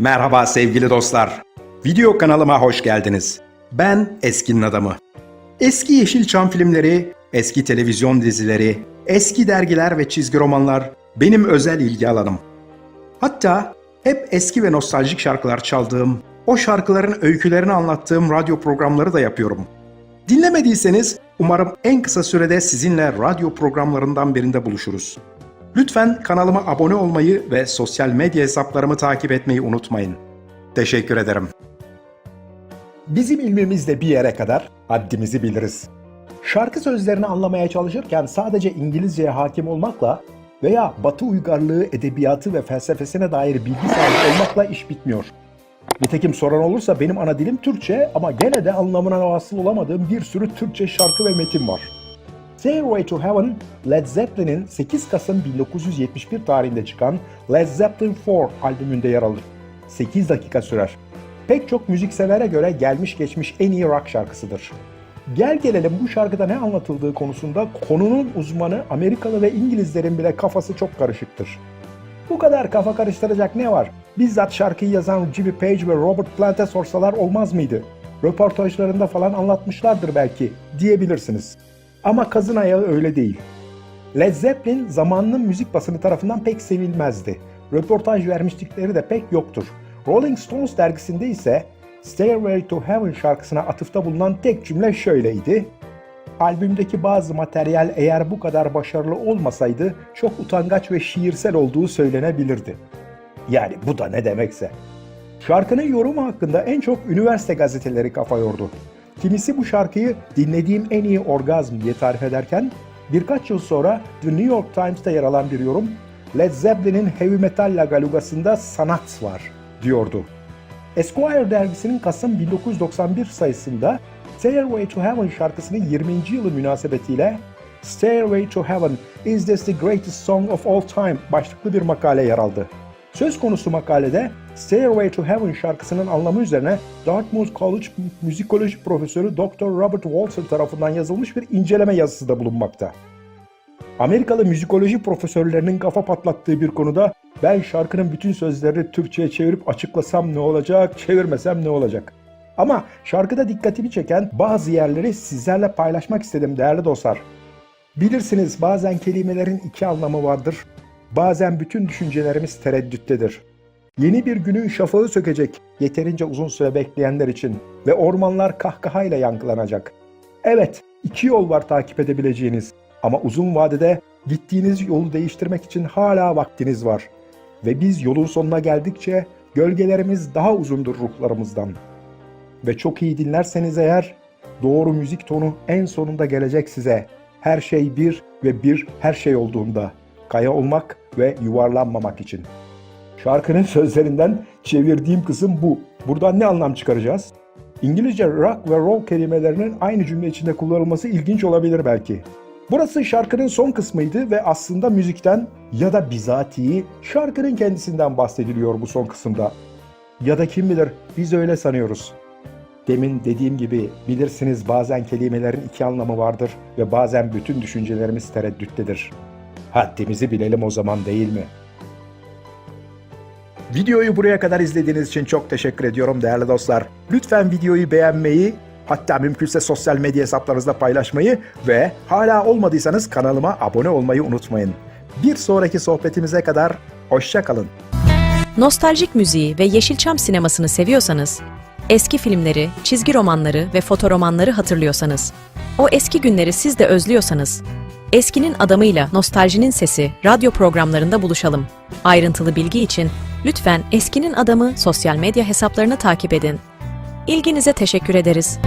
Merhaba sevgili dostlar. Video kanalıma hoş geldiniz. Ben Eskinin Adamı. Eski Yeşilçam filmleri, eski televizyon dizileri, eski dergiler ve çizgi romanlar benim özel ilgi alanım. Hatta hep eski ve nostaljik şarkılar çaldığım, o şarkıların öykülerini anlattığım radyo programları da yapıyorum. Dinlemediyseniz umarım en kısa sürede sizinle radyo programlarından birinde buluşuruz. Lütfen kanalıma abone olmayı ve sosyal medya hesaplarımı takip etmeyi unutmayın. Teşekkür ederim. Bizim ilmimizde bir yere kadar haddimizi biliriz. Şarkı sözlerini anlamaya çalışırken sadece İngilizceye hakim olmakla veya Batı uygarlığı, edebiyatı ve felsefesine dair bilgi sahibi olmakla iş bitmiyor. Nitekim soran olursa benim ana dilim Türkçe ama gene de anlamına vasıl olamadığım bir sürü Türkçe şarkı ve metin var. Stairway to Heaven, Led Zeppelin'in 8 Kasım 1971 tarihinde çıkan Led Zeppelin 4 albümünde yer alır. 8 dakika sürer. Pek çok müziksevere göre gelmiş geçmiş en iyi rock şarkısıdır. Gel gelelim bu şarkıda ne anlatıldığı konusunda konunun uzmanı Amerikalı ve İngilizlerin bile kafası çok karışıktır. Bu kadar kafa karıştıracak ne var? Bizzat şarkıyı yazan Jimmy Page ve Robert Plant'e sorsalar olmaz mıydı? Röportajlarında falan anlatmışlardır belki diyebilirsiniz. Ama kazın ayağı öyle değil. Led Zeppelin zamanının müzik basını tarafından pek sevilmezdi. Röportaj vermişlikleri de pek yoktur. Rolling Stones dergisinde ise Stairway to Heaven şarkısına atıfta bulunan tek cümle şöyleydi. Albümdeki bazı materyal eğer bu kadar başarılı olmasaydı çok utangaç ve şiirsel olduğu söylenebilirdi. Yani bu da ne demekse. Şarkının yorumu hakkında en çok üniversite gazeteleri kafa yordu. Kimisi bu şarkıyı dinlediğim en iyi orgazm diye tarif ederken birkaç yıl sonra The New York Times'ta yer alan bir yorum Led Zeppelin'in heavy metal lagalugasında sanat var diyordu. Esquire dergisinin Kasım 1991 sayısında Stairway to Heaven şarkısının 20. yılı münasebetiyle Stairway to Heaven is this the greatest song of all time başlıklı bir makale yer aldı. Söz konusu makalede Stairway to Heaven şarkısının anlamı üzerine Dartmouth College müzikoloji profesörü Dr. Robert Walter tarafından yazılmış bir inceleme yazısı da bulunmakta. Amerikalı müzikoloji profesörlerinin kafa patlattığı bir konuda ben şarkının bütün sözlerini Türkçe'ye çevirip açıklasam ne olacak, çevirmesem ne olacak? Ama şarkıda dikkatimi çeken bazı yerleri sizlerle paylaşmak istedim değerli dostlar. Bilirsiniz bazen kelimelerin iki anlamı vardır. Bazen bütün düşüncelerimiz tereddüttedir. Yeni bir günün şafağı sökecek yeterince uzun süre bekleyenler için ve ormanlar kahkahayla yankılanacak. Evet, iki yol var takip edebileceğiniz ama uzun vadede gittiğiniz yolu değiştirmek için hala vaktiniz var. Ve biz yolun sonuna geldikçe gölgelerimiz daha uzundur ruhlarımızdan. Ve çok iyi dinlerseniz eğer doğru müzik tonu en sonunda gelecek size. Her şey bir ve bir her şey olduğunda. Kaya olmak ve yuvarlanmamak için. Şarkının sözlerinden çevirdiğim kısım bu. Buradan ne anlam çıkaracağız? İngilizce rock ve roll kelimelerinin aynı cümle içinde kullanılması ilginç olabilir belki. Burası şarkının son kısmıydı ve aslında müzikten ya da bizatihi şarkının kendisinden bahsediliyor bu son kısımda. Ya da kim bilir biz öyle sanıyoruz. Demin dediğim gibi bilirsiniz bazen kelimelerin iki anlamı vardır ve bazen bütün düşüncelerimiz tereddüttedir. Haddimizi bilelim o zaman değil mi? Videoyu buraya kadar izlediğiniz için çok teşekkür ediyorum değerli dostlar. Lütfen videoyu beğenmeyi, hatta mümkünse sosyal medya hesaplarınızda paylaşmayı ve hala olmadıysanız kanalıma abone olmayı unutmayın. Bir sonraki sohbetimize kadar hoşça kalın. Nostaljik müziği ve Yeşilçam sinemasını seviyorsanız, eski filmleri, çizgi romanları ve fotoromanları hatırlıyorsanız, o eski günleri siz de özlüyorsanız, Eskinin adamıyla Nostaljinin Sesi radyo programlarında buluşalım. Ayrıntılı bilgi için lütfen Eskinin Adamı sosyal medya hesaplarını takip edin. İlginize teşekkür ederiz.